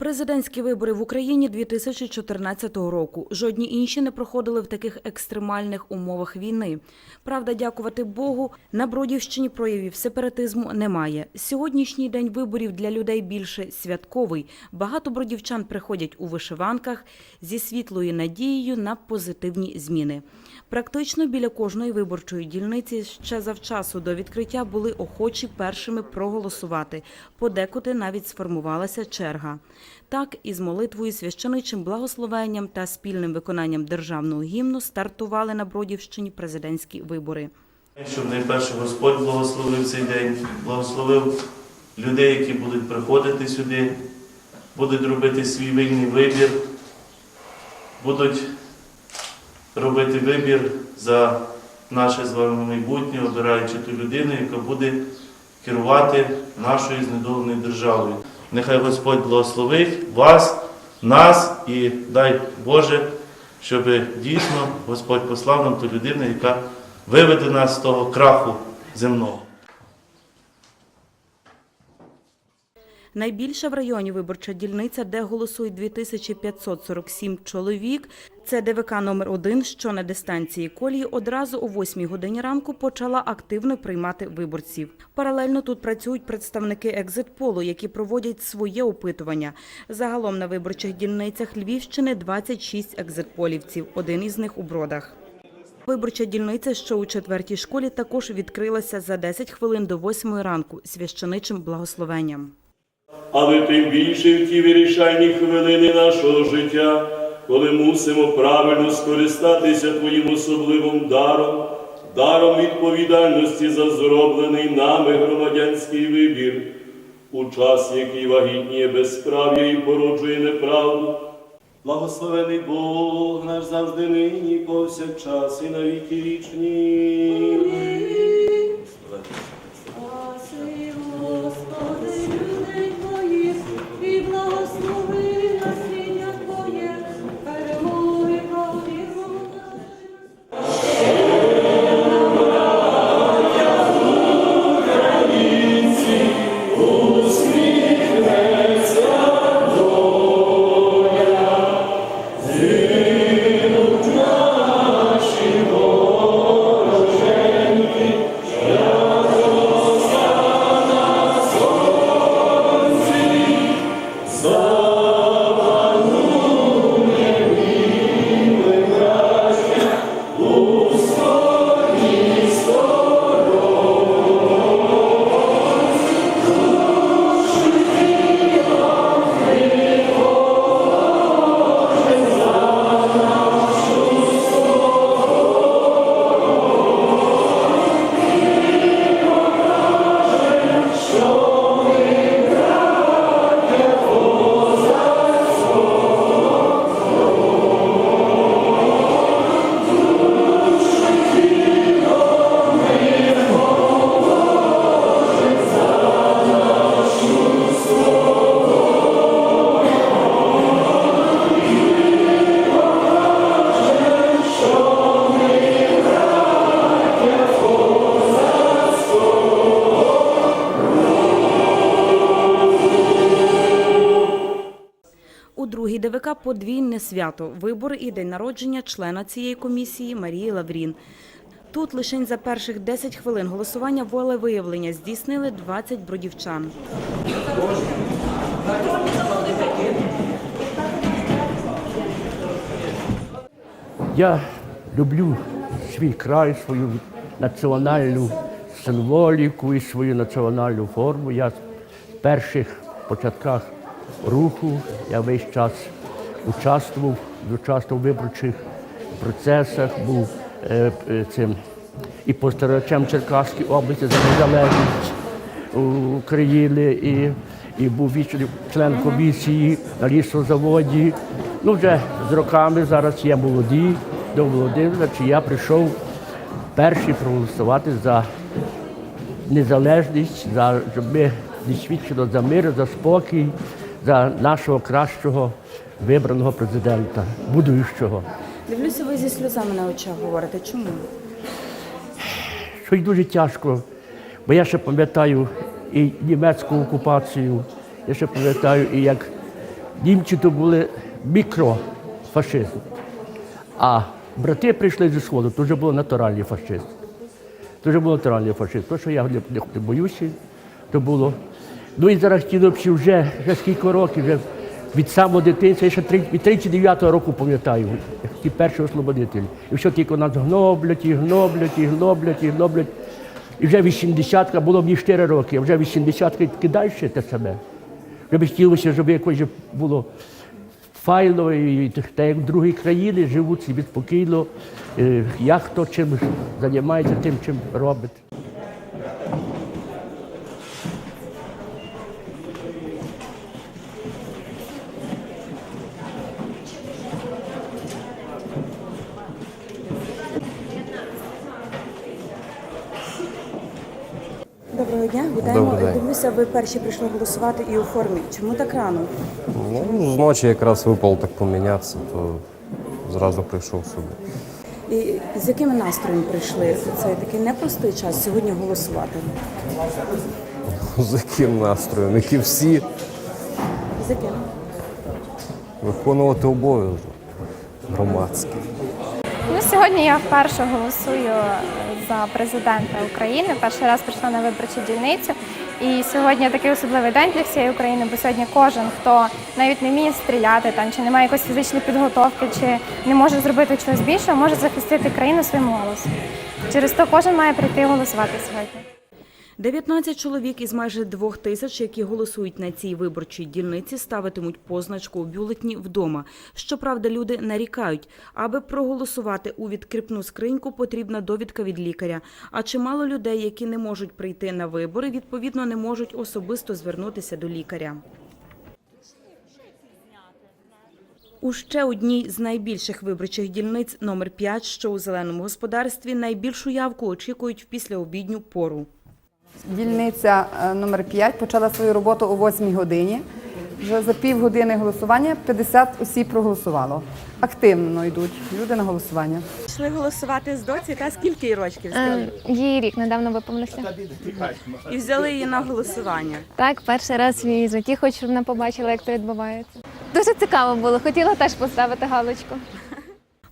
Президентські вибори в Україні 2014 року. Жодні інші не проходили в таких екстремальних умовах війни. Правда, дякувати Богу, на Бродівщині проявів сепаратизму немає. Сьогоднішній день виборів для людей більше святковий. Багато бродівчан приходять у вишиванках зі світлою надією на позитивні зміни. Практично біля кожної виборчої дільниці ще завчасу до відкриття були охочі першими проголосувати. Подекуди навіть сформувалася черга. Так, із молитвою, священичим благословенням та спільним виконанням державного гімну стартували на Бродівщині президентські вибори. Щоб найперше Господь благословив цей день, благословив людей, які будуть приходити сюди, будуть робити свій вільний вибір, будуть робити вибір за наше з вами майбутнє, обираючи ту людину, яка буде керувати нашою знедоленою державою. Нехай Господь благословить вас, нас і дай Боже, щоб дійсно Господь послав нам ту людину, яка виведе нас з того краху земного. Найбільша в районі виборча дільниця, де голосують 2547 чоловік. Це ДВК номер 1 що на дистанції колії одразу о 8 годині ранку почала активно приймати виборців. Паралельно тут працюють представники екзитполу, які проводять своє опитування. Загалом на виборчих дільницях Львівщини 26 екзитполівців, один із них у Бродах. Виборча дільниця, що у четвертій школі, також відкрилася за 10 хвилин до 8 ранку священичим благословенням. Але тим більше в ті вирішальні хвилини нашого життя, коли мусимо правильно скористатися Твоїм особливим даром, даром відповідальності за зроблений нами громадянський вибір, у час, який вагітніє безправ'я і породжує неправду. Благословений Бог наш завжди нині, повсякчас і на віки вічні. Подвійне свято вибори і день народження члена цієї комісії Марії Лаврін. Тут лише за перших 10 хвилин голосування волевиявлення здійснили 20 бродівчан. Я люблю свій край, свою національну символіку і свою національну форму. Я з перших початках руху я весь час участвував, участвував в виборчих процесах, був е, е, цим і постарачем Черкаської області за незалежність України, і, і був член комісії на лісозаводі. Ну, вже з роками зараз я молодий до Володимира, чи я прийшов перший проголосувати за незалежність, за, щоб ми свідчили за мир, за спокій, за нашого кращого вибраного президента, будуючого. Дивлюся, ви зі сльозами на очах говорите. Чому? що й дуже тяжко, бо я ще пам'ятаю і німецьку окупацію, я ще пам'ятаю, і як німці то були мікрофашисти. А брати прийшли зі сходу, то вже було натуральні фашисти. Це вже було натуральний фашизм. То, що я не боюся, то було. Ну і зараз хотіло вже, вже скільки років, вже від самого дитинства, я ще від 39-го року пам'ятаю, як ті перші освободителі. І все тільки нас гноблять, і гноблять, і гноблять, і гноблять. І вже 80-ка, було мені 4 роки, а вже 80-ка і далі те саме. Вже б хотілося, щоб якось було файно, і так як в другій країні живуть собі спокійно, е, як хто чим займається, тим, чим робить. Доброго дня, вітаємо. Добрий день. Дивлюся, ви перші прийшли голосувати і у формі. Чому так рано? Ну, з ночі якраз випало так помінятися, то зразу прийшов сюди. І з яким настроєм прийшли? Це такий непростий час сьогодні голосувати. З яким настроєм, які всі З яким? виконувати обов'язок громадський. Ну, сьогодні я вперше голосую за президента України. Перший раз прийшла на виборчу дільницю. І сьогодні такий особливий день для всієї України, бо сьогодні кожен, хто навіть не вміє стріляти, там чи не має якоїсь фізичної підготовки, чи не може зробити чогось більшого, може захистити країну своїм голосом. Через то кожен має прийти голосувати сьогодні. 19 чоловік із майже двох тисяч, які голосують на цій виборчій дільниці, ставитимуть позначку у бюлетні вдома. Щоправда, люди нарікають, аби проголосувати у відкріпну скриньку, потрібна довідка від лікаря. А чимало людей, які не можуть прийти на вибори, відповідно не можуть особисто звернутися до лікаря. У ще одній з найбільших виборчих дільниць номер 5, що у зеленому господарстві, найбільшу явку очікують в післяобідню пору. Дільниця е, номер 5 почала свою роботу о 8 годині. Вже за півгодини голосування 50 осіб проголосувало. Активно йдуть люди на голосування. Пішли голосувати з доці, та скільки їй рочків Е, Їй рік недавно виповнився. і взяли її на голосування. Так, перший раз в її житті, хоч щоб вона побачила, як це відбувається. Дуже цікаво було. Хотіла теж поставити галочку.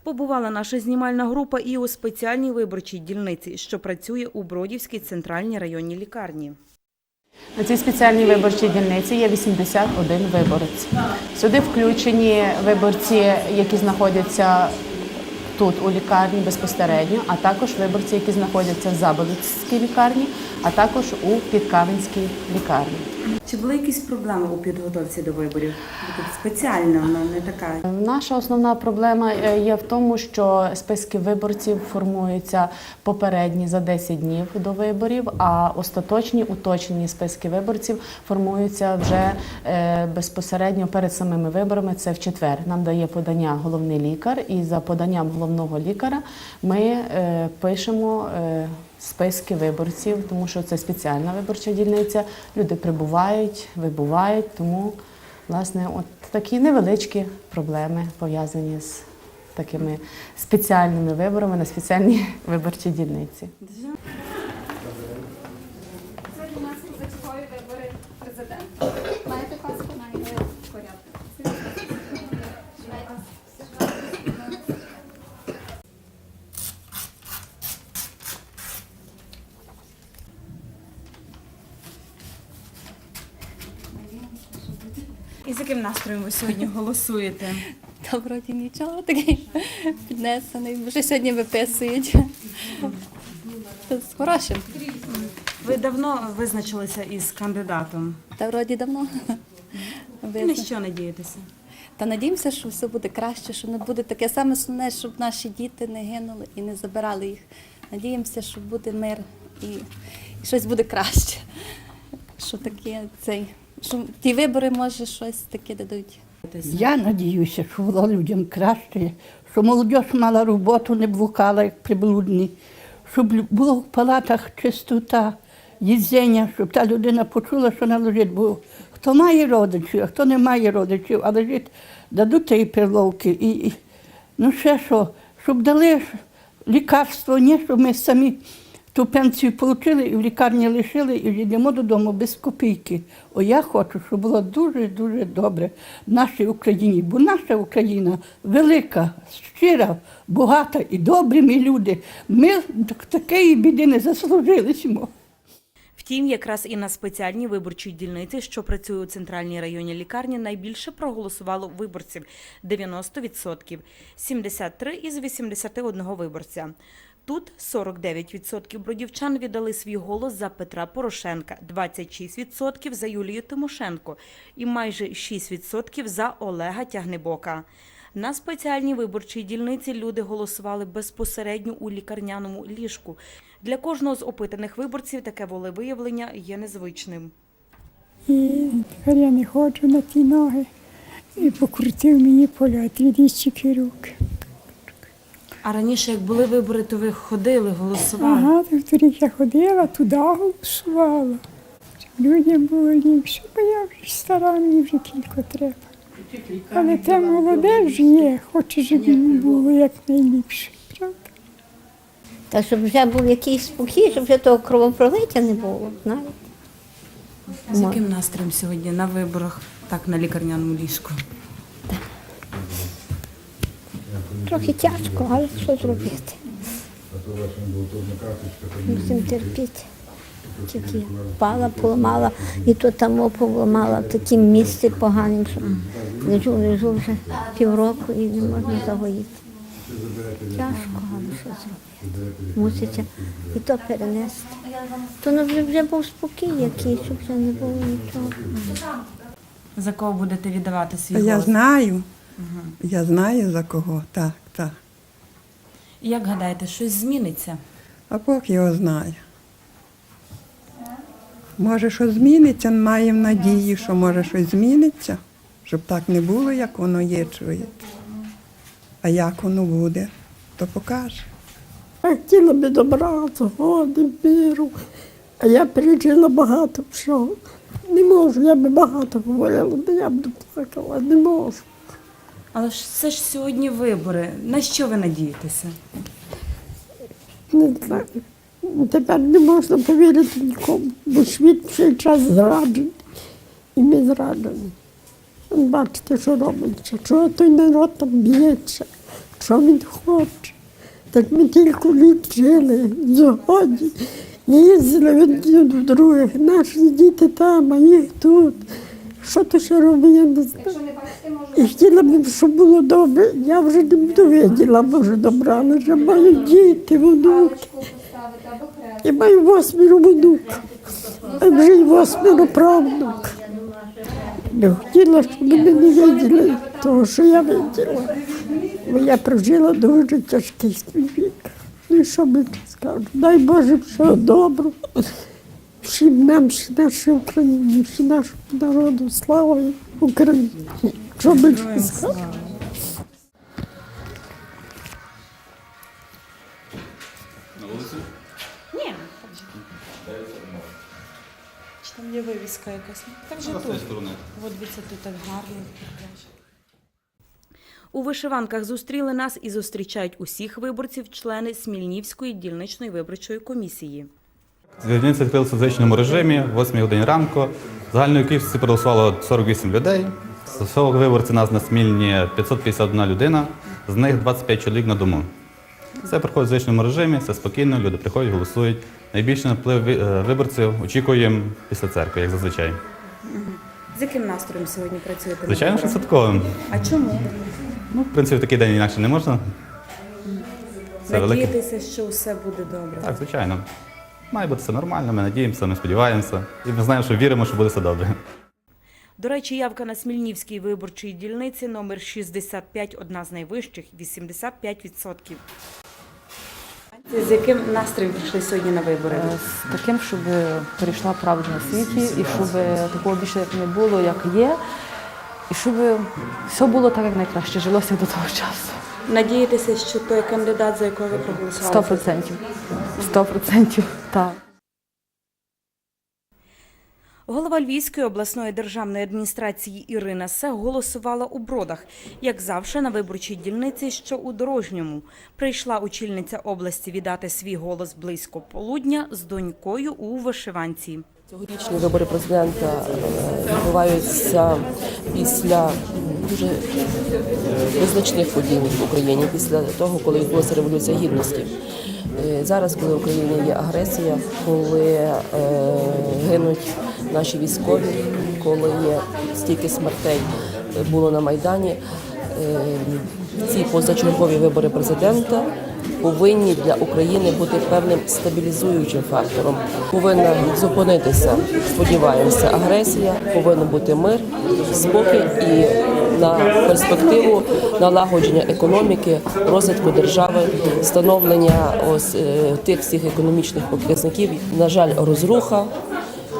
Побувала наша знімальна група і у спеціальній виборчій дільниці, що працює у Бродівській центральній районній лікарні. На цій спеціальній виборчій дільниці є 81 виборець. Сюди включені виборці, які знаходяться тут у лікарні безпосередньо, а також виборці, які знаходяться в Заболоцькій лікарні, а також у Підкавинській лікарні. Чи були якісь проблеми у підготовці до виборів? Тут спеціальна, вона не така. Наша основна проблема е, є в тому, що списки виборців формуються попередні за 10 днів до виборів, а остаточні уточнені списки виборців формуються вже е, безпосередньо перед самими виборами. Це в четвер. Нам дає подання головний лікар, і за поданням головного лікаря ми е, пишемо. Списки виборців, тому що це спеціальна виборча дільниця. Люди прибувають, вибувають, тому Власне, от такі невеличкі проблеми пов'язані з такими спеціальними виборами на спеціальній виборчій дільниці. Сьогодні у нас вибори президента. Маєте паску на порядку. І з яким настроєм ви сьогодні голосуєте? Та вроді нічого такий піднесений, вже сьогодні виписують. З хорошим. Ви давно визначилися із кандидатом. Та вроді давно. І на що надієтеся? Та надіємося, що все буде краще, що не буде таке саме основне, щоб наші діти не гинули і не забирали їх. Надіємося, що буде мир і, і щось буде краще. Що таке цей, що ті вибори може щось таке дадуть. Я надіюся, що було людям краще, що молодь мала роботу, не блукала, як приблудні, щоб було в палатах чистота, їздення, щоб та людина почула, що вона лежить. Бо хто має родичів, а хто не має родичів, а лежить, дадуть ті перловки. І, і, ну ще що, щоб дали лікарство, не щоб ми самі ту пенсію отримали і в лікарні лишили, і йдемо додому без копійки. О, я хочу, щоб було дуже-дуже добре в нашій Україні, бо наша Україна велика, щира, багата і добрі ми люди. Ми такої біди не заслужили. Втім, якраз і на спеціальній виборчій дільниці, що працює у центральній районній лікарні, найбільше проголосувало виборців 90%, 73 із 81 виборця. Тут 49% бродівчан віддали свій голос за Петра Порошенка, 26% за Юлію Тимошенко і майже 6% за Олега Тягнебока. На спеціальній виборчій дільниці люди голосували безпосередньо у лікарняному ліжку. Для кожного з опитаних виборців таке волевиявлення є незвичним. І тепер я не ходжу на ті ноги. І покрутив мені поля трідіщики руки. А раніше, як були вибори, то ви ходили, голосували. Ага, то в торік я ходила, туди голосувала. Щоб людям було ліпше, бо я вже стара, мені вже кілько треба. Але те молоде вже є, хоче, щоб йому було якнайліпше. Правда? Та щоб вже був якийсь спокій, щоб вже того кровопролиття не було, знаєте. З яким настроєм сьогодні на виборах, так на лікарняному ліжку? Трохи тяжко, але що зробити? Мусимо терпіти. Тільки впала, поламала, і то там поламала в такому місці поганим, що лежу, лежу вже півроку і не можна загоїти. Тяжко, але що зробити? Муситься і то перенести. То ну, вже, вже був спокій якийсь, щоб вже не було нічого. За кого будете віддавати свій Я знаю. Я знаю за кого, так, так. Як гадаєте, щось зміниться? А Бог його знає. Може, що зміниться, маємо надію, що може щось зміниться, щоб так не було, як воно є, чуєте. А як воно буде, то покаже. Хотіла би добра, згоди, миру. А я пережила багато всього. Не можу, я би багато говорила, бо я б плакала, не можу. Але ж це ж сьогодні вибори. На що ви надієтеся? Не знаю. Тепер не можна повірити нікому, бо світ цей час зраджений. І ми зраджені. Бачите, що робиться, чого той народ там б'ється, що він хоче. Так ми тільки літ жили в згоді, їздили від до других, наші діти там, а їх тут. Що то ще робить, я не знаю. І хотіла б, щоб було добре. Я вже не буду виділа, може, добра, але вже маю діти, внуки. І маю восьмеро внук, а вже й восьмеро правнук. Не хотіла, щоб мене не виділи того, що я виділа. Бо я прожила дуже тяжкий свій вік. Ну і що мені скажу? Дай Боже всього доброго. Всім нам, всій нашій Україні, всім нашому народу, слава Україні. Що більше сказати? Ні. Чи там є вивіска якась? Так же тут. От дивіться, тут так гарно. У вишиванках зустріли нас і зустрічають усіх виборців члени Смільнівської дільничної виборчої комісії. Дільниця відкрилася в звичному режимі, 8 годині ранку. Загальної кількості проголосувало 48 людей. З всього виборці нас на Смільні 551 людина, з них 25 чоловік на дому. Це проходить в звичному режимі, все спокійно, люди приходять, голосують. Найбільший наплив е, виборців очікуємо після церкви, як зазвичай. З яким настроєм сьогодні працюєте? Звичайно, що святковим. А чому? Ну, в принципі, в такий день інакше не можна. Надіятися, що все буде добре. Так, звичайно. Має бути все нормально, ми надіємося, ми сподіваємося. І ми знаємо, що віримо, що буде все добре. До речі, явка на Смільнівській виборчій дільниці номер 65 одна з найвищих 85%. З яким настроєм прийшли сьогодні на вибори? З таким, щоб перейшла правда на світі, і щоб такого більше не було, як є, і щоб все було так, як найкраще жилося до того часу. Надієтеся, що той кандидат, за якого ви проголосували? Сто процентів. Сто процентів. Так. Голова Львівської обласної державної адміністрації Ірина Се голосувала у Бродах, як завжди на виборчій дільниці, що у Дорожньому. Прийшла очільниця області віддати свій голос близько полудня з донькою у вишиванці. Цьогорічні вибори президента е, відбуваються після дуже визначних подій в Україні, після того, коли відбулася революція гідності. Е, Зараз, коли в Україні є агресія, коли е, гинуть наші військові, коли є стільки смертей було на Майдані, ці позачергові вибори президента повинні для України бути певним стабілізуючим фактором. Повинна зупинитися, сподіваємося, агресія, повинен бути мир, спокій і на перспективу налагодження економіки, розвитку держави, встановлення ось е, тих всіх економічних показників. На жаль, розруха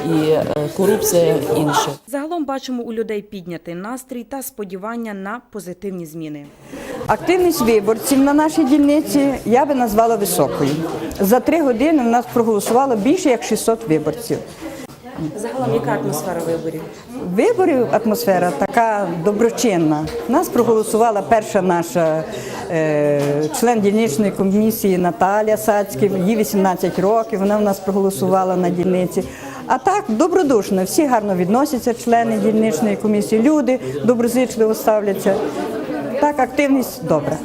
і е, корупція інше. Загалом бачимо у людей піднятий настрій та сподівання на позитивні зміни. Активність виборців на нашій дільниці я би назвала високою. За три години в нас проголосувало більше як 600 виборців. Загалом яка атмосфера виборів? Виборів атмосфера така доброчинна. Нас проголосувала перша наша е, член дільничної комісії Наталя Сацьків. Їй 18 років. Вона в нас проголосувала на дільниці. А так добродушно, всі гарно відносяться, члени дільничної комісії. Люди доброзичливо ставляться. Так, активність добра.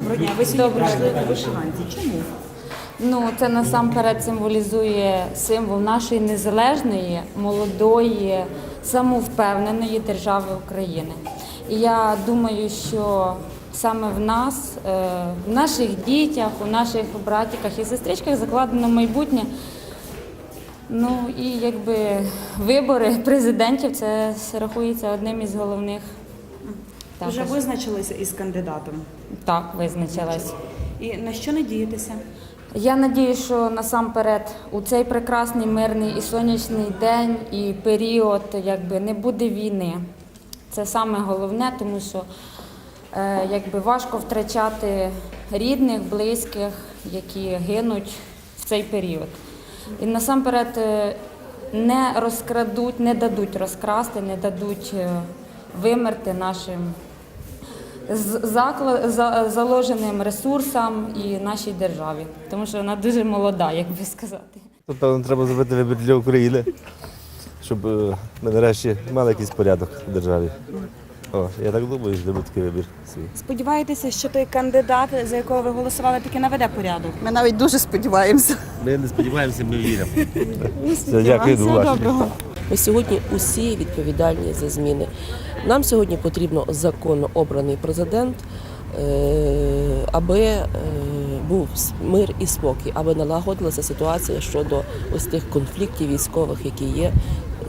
Доброго ви сьогодні прийшли у вишиванці. Чому? Ну, це насамперед символізує символ нашої незалежної, молодої, самовпевненої держави України. І я думаю, що саме в нас, е, в наших дітях, у наших братіках і сестричках закладено майбутнє. Ну і якби вибори президентів це рахується одним із головних. Вже також. визначилися із кандидатом. Так, визначилась. І на що надієтеся? Я надію, що насамперед у цей прекрасний мирний і сонячний день і період якби не буде війни. Це саме головне, тому що е, якби важко втрачати рідних, близьких, які гинуть в цей період. І насамперед е, не розкрадуть, не дадуть розкрасти, не дадуть е, вимерти нашим з- закла- за- заложеним ресурсам і нашій державі, тому що вона дуже молода, як би сказати. Тут, певно, треба зробити вибір для України, щоб е, ми нарешті мали якийсь порядок в державі. О, я так думаю, що буде такий вибір свій. Сподіваєтеся, що той кандидат, за якого ви голосували, таки наведе порядок? Ми навіть дуже сподіваємося. Ми не сподіваємося, ми віримо. Все, дякую, до побачення. Ми сьогодні усі відповідальні за зміни. Нам сьогодні потрібно законно обраний президент, е, аби е, був мир і спокій, аби налагодилася ситуація щодо ось тих конфліктів військових, які є.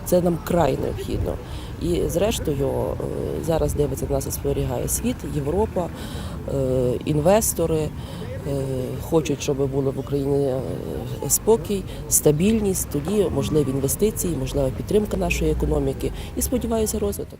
Це нам край необхідно. І зрештою е, зараз дивиться на нас і спостерігає світ, Європа, інвестори. Е, Хочуть, щоб було в Україні е, спокій, стабільність, тоді можливі інвестиції, можлива підтримка нашої економіки і сподіваюся, розвиток.